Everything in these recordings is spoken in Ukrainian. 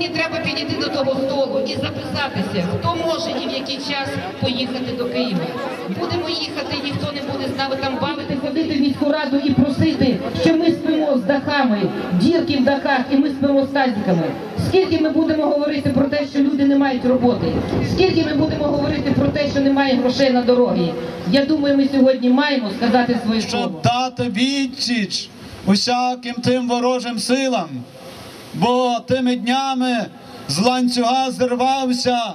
Сьогодні треба підійти до того столу і записатися, хто може і в який час поїхати до Києва. Будемо їхати, ніхто не буде з нами там бавити, ходити в міську раду і просити, що ми спимо з дахами, дірки в дахах, і ми спимо з тазиками. Скільки ми будемо говорити про те, що люди не мають роботи? Скільки ми будемо говорити про те, що немає грошей на дороги? Я думаю, ми сьогодні маємо сказати своє слово. щоб дати відсіч усяким тим ворожим силам, бо тими днями з ланцюга зірвався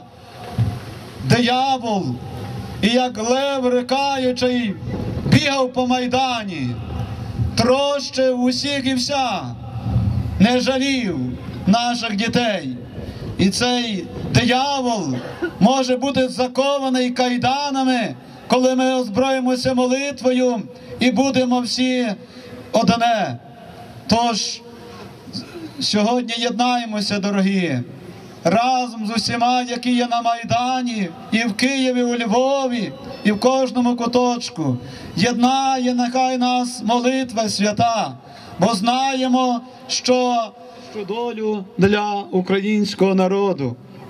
диявол, і як лев рикаючий бігав по майдані, трощив усіх і вся, не жалів наших дітей. І цей диявол може бути закований кайданами, коли ми озброїмося молитвою і будемо всі одне. Тож сьогодні єднаємося, дорогі, разом з усіма, які є на Майдані, і в Києві, у Львові, і в кожному куточку. Єднає нехай нас молитва свята, бо знаємо, що долю для українського народу.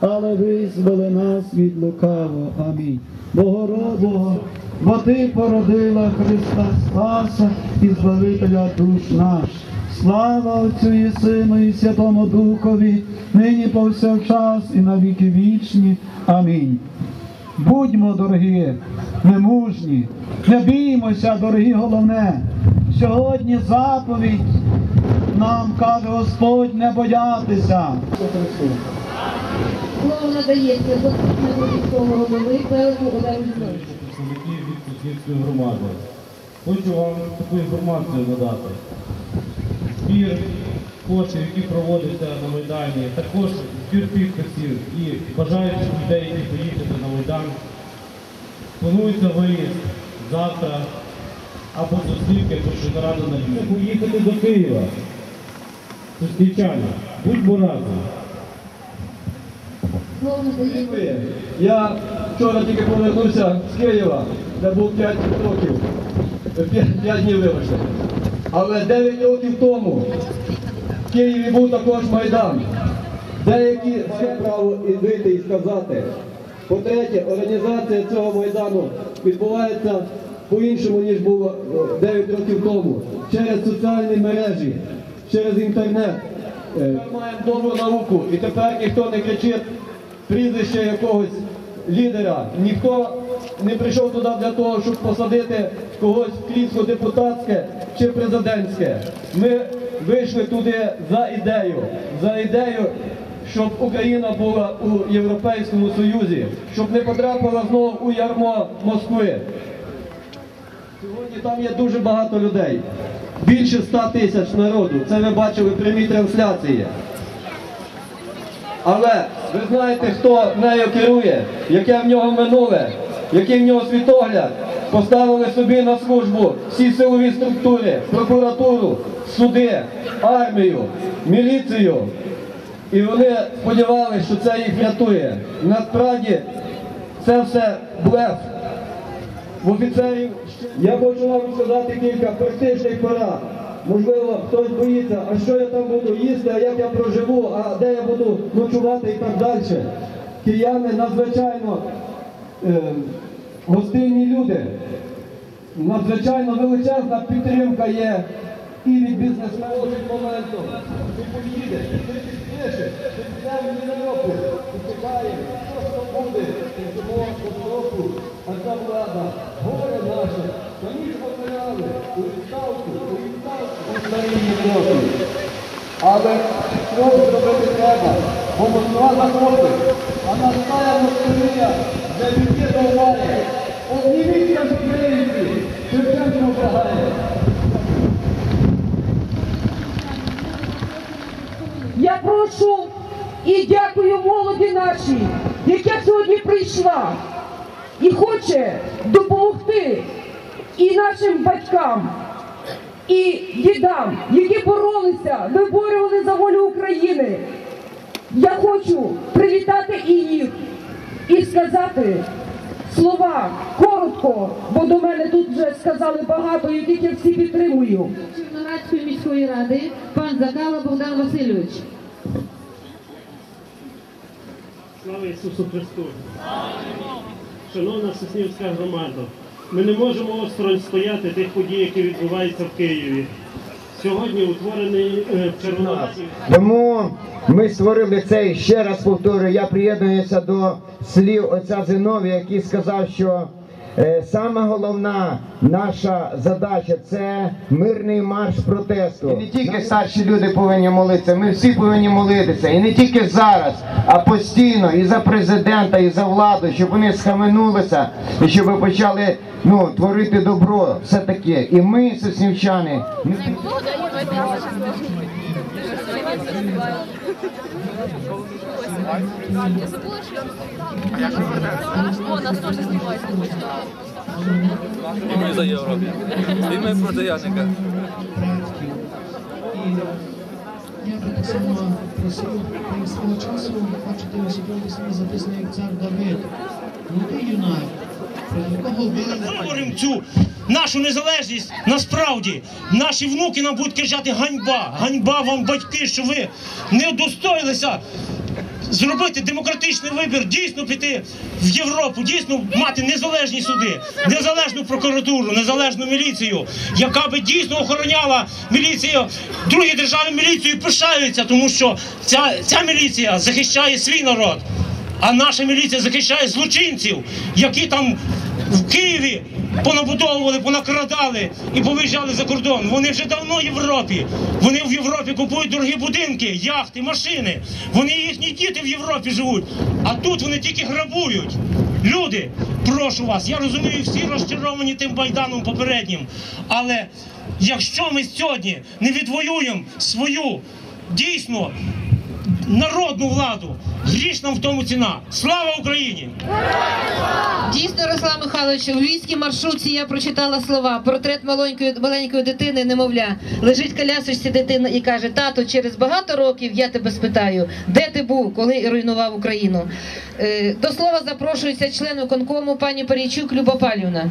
але визволи нас від лукавого. Амінь. Богородице, бо Ти породила Христа Спаса і Збавителя душ наш. Слава Отцю і Сину і Святому Духові, нині повсякчас і на віки вічні. Амінь. Будьмо, дорогі, немужні, не біймося, дорогі, головне. Сьогодні заповідь нам каже Господь не боятися. Слово надається заступнику міського голови Пелку Олегу Зіновичу. представників від Сусідської громади. Хочу вам таку інформацію надати. Збір коштів, які проводяться на Майдані, також збір підписів і бажаючих людей, які поїхати на Майдан. Планується виїзд завтра або зустріти, якщо рада на Львів. Поїхати до Києва. Зустрічання. Будьмо разом. Я вчора тільки повернувся з Києва, де був 5 років, 5 днів вибачте. Але 9 років тому в Києві був також Майдан. Деякі мають право і вийти і сказати. По-третє, організація цього Майдану відбувається по-іншому, ніж було е, 9 років тому. Через соціальні мережі, через інтернет. Е, Ми маємо добру науку і тепер ніхто не кричить прізвище якогось лідера. Ніхто не прийшов туди для того, щоб посадити когось в крісло депутатське чи президентське. Ми вийшли туди за ідею, за ідею, щоб Україна була у Європейському Союзі, щоб не потрапила знову у ярмо Москви. Сьогодні там є дуже багато людей. Більше 100 тисяч народу. Це ви бачили в прямій трансляції. Але ви знаєте, хто нею керує, яке в нього минуле, який в нього світогляд. Поставили собі на службу всі силові структури, прокуратуру, суди, армію, міліцію. І вони сподівалися, що це їх врятує. Насправді це все блеф. В офіцерів я хочу вам сказати кілька практичних порад. Можливо, хтось боїться, а що я там буду їсти, а як я проживу, а де я буду ночувати і так далі. Кияни надзвичайно е, гостинні люди. Надзвичайно величезна підтримка є і від бізнесменів від моменту. Ти поїде, ти підпишеш, в Європу, ти що буде, ти року, а ця влада, горе наше, самі ж потеряли у відставку, відставку, Європі. Але що зробити треба, бо Москва заходить, а настає Московія, де віки довбає. Обніміться ж українці, Шевченко прагає. Я прошу і дякую молоді нашій, яка сьогодні прийшла. і хоче допомогти і нашим батькам, і дідам, які боролися, виборювали за волю України. Я хочу привітати і їх і сказати слова коротко, бо до мене тут вже сказали багато, яких я всі підтримую. Черноградської міської ради пан Закала Богдан Васильович. Слава Ісусу Христу! Шановна Соснівська громада, ми не можемо осторонь стояти тих подій, які відбуваються в Києві. Сьогодні утворений е, Тому ми створили цей, ще раз повторюю, я приєднуюся до слів отця Зиновія, який сказав, що саме головна наша задача це мирний марш протесту. І не тільки старші люди повинні молитися, ми всі повинні молитися. І не тільки зараз, а постійно і за президента, і за владу, щоб вони схаменулися і щоб ви почали ну, творити добро все таки. І ми, соснівчани, ми О, нас теж знімають. За Європу. І ми проти Яника. Просив та свого часу, бачите, ось який собі записаний як цар Давид. Молодий юнак, проти якого били Говоримо цю нашу незалежність. Насправді наші внуки нам будуть кричати ганьба, ганьба вам, батьки, що ви не удостоїлися зробити демократичний вибір, дійсно піти в Європу, дійсно мати незалежні суди, незалежну прокуратуру, незалежну міліцію, яка би дійсно охороняла міліцію. Другі держави міліцію пишаються, тому що ця, ця міліція захищає свій народ. А наша міліція захищає злочинців, які там в Києві понабудовували, понакрадали і повиїжджали за кордон. Вони вже давно в Європі. Вони в Європі купують дорогі будинки, яхти, машини. Вони їхні діти в Європі живуть. А тут вони тільки грабують. Люди, прошу вас, я розумію, всі розчаровані тим майданом попереднім. Але якщо ми сьогодні не відвоюємо свою дійсно народну владу, гріш нам в тому ціна. Слава Україні! Дійсно, Руслан Михайлович, у львівській маршрутці я прочитала слова. Портрет маленької, маленької дитини, немовля. Лежить колясочці дитина і каже: тато, через багато років я тебе спитаю, де ти був, коли руйнував Україну. Е, До слова запрошується член виконкому пані Парійчук Люба Палівна.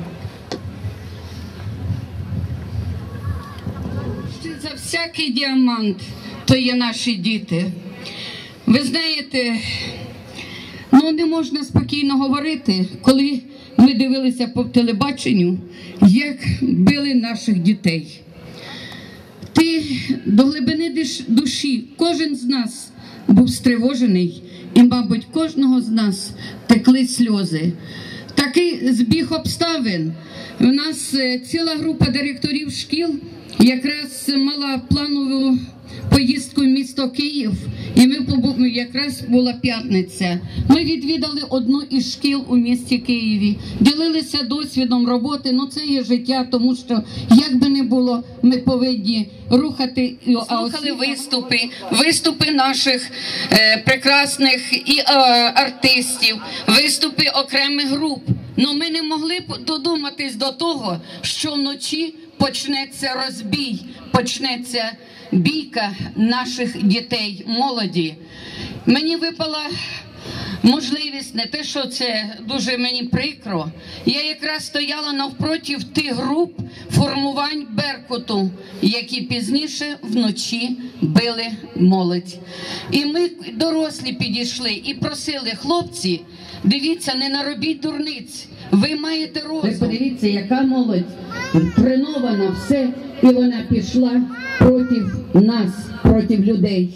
Що за всякий діамант то є наші діти. Ви знаєте, ну не можна спокійно говорити, коли ми дивилися по телебаченню, як били наших дітей. Ти до глибини душі, кожен з нас був стривожений, і, мабуть, кожного з нас текли сльози. Такий збіг обставин. У нас е, ціла група директорів шкіл якраз мала планову поїздку в місто Київ, і ми побу- якраз була п'ятниця. Ми відвідали одну із шкіл у місті Києві, ділилися досвідом роботи. Ну це є життя, тому що як би не було, ми повинні рухати слухали виступи, виступи наших е, прекрасних і е, артистів, виступи окремих груп. Ну ми не могли додуматись до того, що вночі почнеться розбій, почнеться бійка наших дітей, молоді. Мені випала можливість, не те, що це дуже мені прикро. Я якраз стояла навпроти тих груп формувань Беркуту, які пізніше вночі били молодь. І ми, дорослі, підійшли і просили, хлопці, дивіться, не наробіть дурниць. Ви маєте розум. Ви подивіться, яка молодь тренована все, і вона пішла проти нас, проти людей.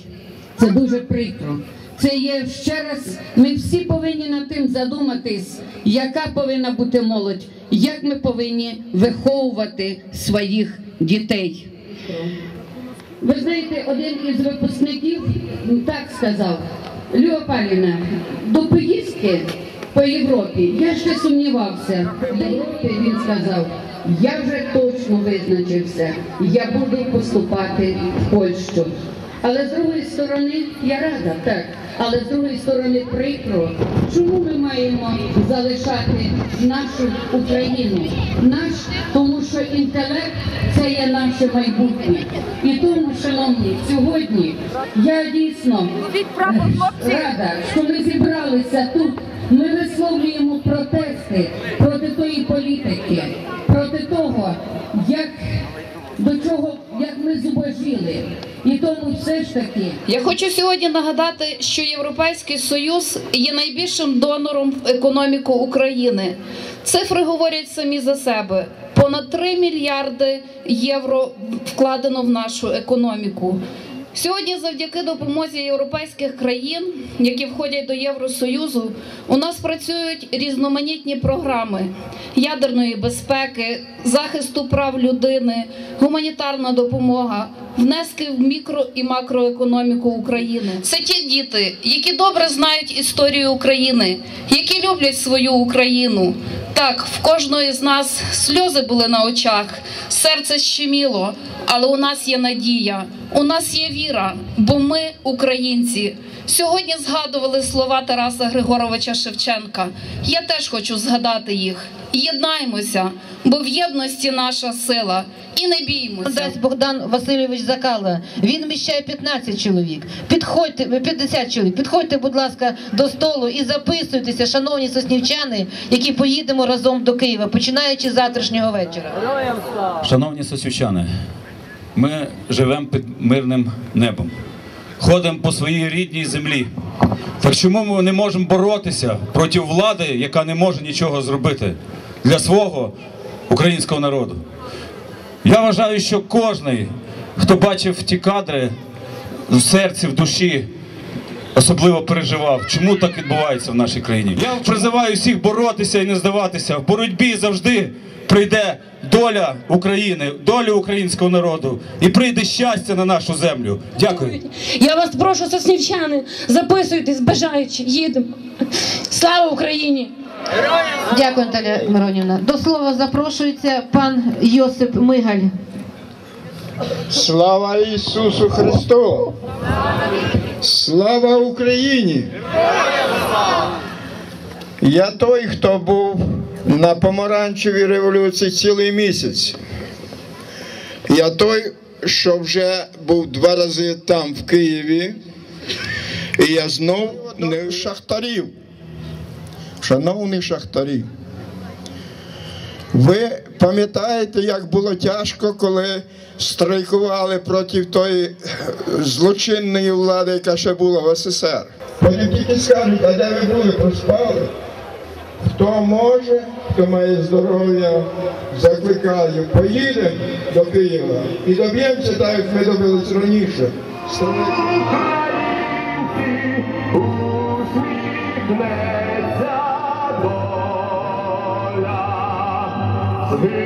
Це дуже прикро. Це є ще раз. Ми всі повинні над тим задуматись, яка повинна бути молодь, як ми повинні виховувати своїх дітей. Ви знаєте, один із випускників так сказав: Люба Павлівна, до поїздки по Європі я ще сумнівався. До Європи він сказав, я вже точно визначився, я буду поступати в Польщу. Але з другої сторони, я рада, так, але з другої сторони прикро, чому ми маємо залишати нашу Україну? Наш, тому що інтелект це є наше майбутнє. І тому, шановні, сьогодні я дійсно рада, що ми зібралися тут. Ми висловлюємо протести проти тої політики, проти того, як до чого як ми зубожили. І тому все ж таки Я хочу сьогодні нагадати, що Європейський Союз є найбільшим донором в економіку України. Цифри говорять самі за себе. Понад 3 мільярди євро вкладено в нашу економіку. Сьогодні, завдяки допомозі європейських країн, які входять до Євросоюзу, у нас працюють різноманітні програми ядерної безпеки, захисту прав людини, гуманітарна допомога, внески в мікро і макроекономіку України. Це ті діти, які добре знають історію України, які люблять свою Україну. Так, в кожної з нас сльози були на очах, серце щеміло, але у нас є надія, у нас є віра, бо ми українці. Сьогодні згадували слова Тараса Григоровича Шевченка. Я теж хочу згадати їх. Єднаймося, бо в єдності наша сила. І не біймося. Дасть Богдан Васильович Закала. Він вміщає 15 чоловік. Підходьте, 50 чоловік. Підходьте, будь ласка, до столу і записуйтеся, шановні соснівчани, які поїдемо разом до Києва, починаючи з завтрашнього вечора. Шановні сосючани, ми живемо під мирним небом, ходимо по своїй рідній землі. Так чому ми не можемо боротися проти влади, яка не може нічого зробити для свого українського народу? Я вважаю, що кожен, хто бачив ті кадри в серці, в душі, особливо переживав, чому так відбувається в нашій країні. Я призиваю всіх боротися і не здаватися. В боротьбі завжди прийде доля України, доля українського народу і прийде щастя на нашу землю. Дякую. Я вас прошу, соснівчани, записуйтесь, бажаючи, їдемо. Слава Україні! Дякую, Наталя Миронівна. До слова запрошується пан Йосип Мигаль. Слава Ісусу Христу! Слава Україні! Я той, хто був на помаранчевій революції цілий місяць. Я той, що вже був два рази там, в Києві, і я знов не шахтарів. Шановні шахтарі, ви пам'ятаєте, як було тяжко, коли страйкували проти тої злочинної влади, яка ще була в СССР? Потім тільки скажуть, а де ви були, проспали? Хто може, хто має здоров'я, закликаю, поїдемо до Києва і доб'ємося так, як ми добились раніше. Hey.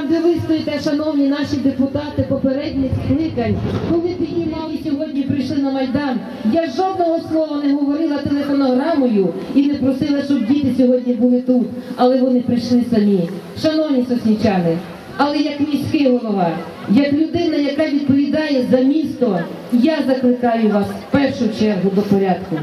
Там, де ви стоїте, шановні наші депутати попередніх скликань, коли піднімали сьогодні, прийшли на Майдан, я жодного слова не говорила телефонограмою і не просила, щоб діти сьогодні були тут, але вони прийшли самі. Шановні соснівчани, але як міський голова, як людина, яка відповідає за місто, я закликаю вас в першу чергу до порядку.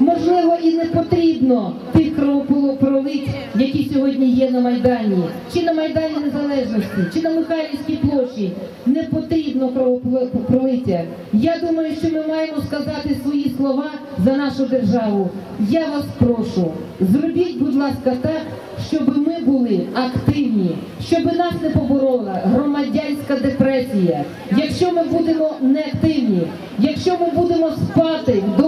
Можливо, і не потрібно тих кровопролить, які сьогодні є на Майдані, чи на Майдані Незалежності, чи на Михайлівській площі. Не потрібно кровопролиття. Я думаю, що ми маємо сказати свої слова за нашу державу. Я вас прошу, зробіть, будь ласка, так, щоб ми були активні, щоб нас не поборола громадянська депресія. Якщо ми будемо неактивні, якщо ми будемо спати вдома,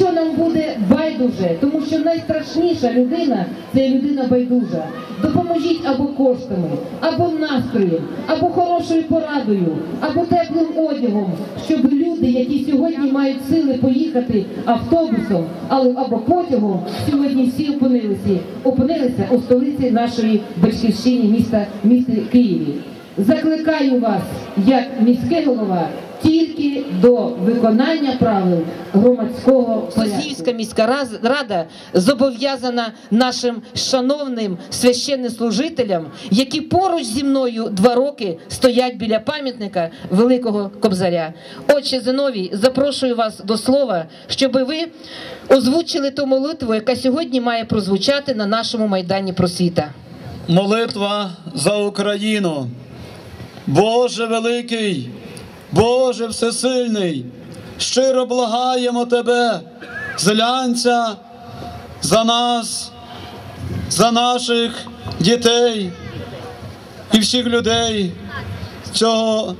якщо нам буде байдуже, тому що найстрашніша людина це людина байдужа. Допоможіть або коштами, або настроєм, або хорошою порадою, або теплим одягом, щоб люди, які сьогодні мають сили поїхати автобусом, але або потягом, сьогодні всі опинилися, опинилися у столиці нашої батьківщини міста міста Києві. Закликаю вас, як міський голова, тільки до виконання правил громадського порядку. Соснівська міська рада зобов'язана нашим шановним священнослужителям, які поруч зі мною два роки стоять біля пам'ятника Великого Кобзаря. Отче Зиновій, запрошую вас до слова, щоб ви озвучили ту молитву, яка сьогодні має прозвучати на нашому майдані просвіта. Молитва за Україну. Боже великий, Боже всесильний, щиро благаємо Тебе, зглянься за нас, за наших дітей і всіх людей цього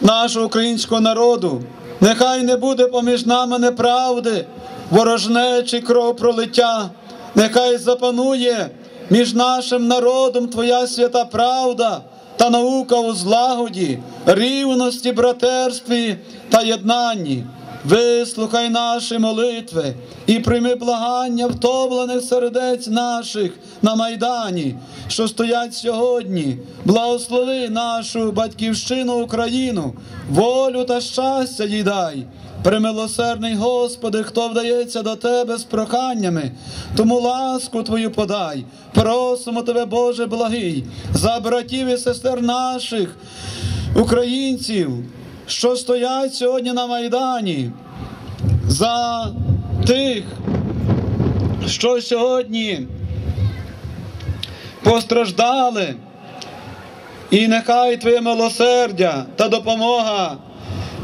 нашого українського народу. Нехай не буде поміж нами неправди, ворожнечі кровопролиття. Нехай запанує між нашим народом Твоя свята правда та наука у злагоді, рівності, братерстві та єднанні. Вислухай наші молитви і прийми благання втомлених сердець наших на Майдані, що стоять сьогодні. Благослови нашу батьківщину Україну, волю та щастя їй дай. Примилосердний Господи, хто вдається до Тебе з проханнями, тому ласку Твою подай. Просимо Тебе, Боже благий, за братів і сестер наших, українців, що стоять сьогодні на Майдані, за тих, що сьогодні постраждали. І нехай Твоє милосердя та допомога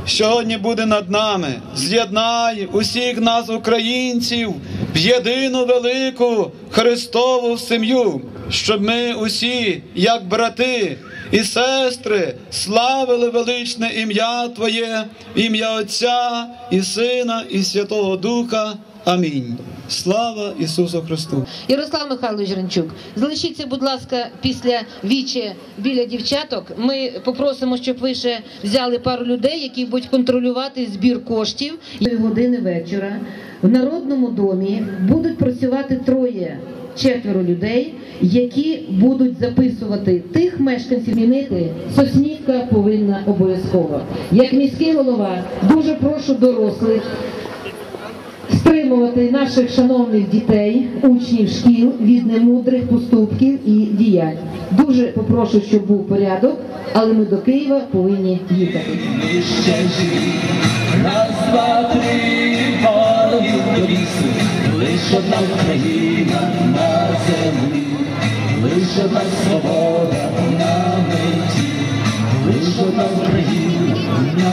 сьогодні буде над нами. З'єднай усіх нас, українців, в єдину велику Христову сім'ю, щоб ми усі, як брати і сестри, славили величне ім'я Твоє, ім'я Отця і Сина, і Святого Духа. Амінь. Слава Ісусу Христу! Ярослав Михайлович Гринчук, залишіться, будь ласка, після вічі біля дівчаток. Ми попросимо, щоб ви ще взяли пару людей, які будуть контролювати збір коштів. Години вечора в народному домі будуть працювати троє. Четверо людей, які будуть записувати тих мешканців змінити, Соснівка повинна обов'язково. Як міський голова, дуже прошу дорослих стримувати наших шановних дітей, учнів шкіл від немудрих поступків і діянь. Дуже попрошу, щоб був порядок, але ми до Києва повинні їхати. Раз, два, три, панові до лісу, лиш одна Україна одна свобода на меті, лиш одна Україна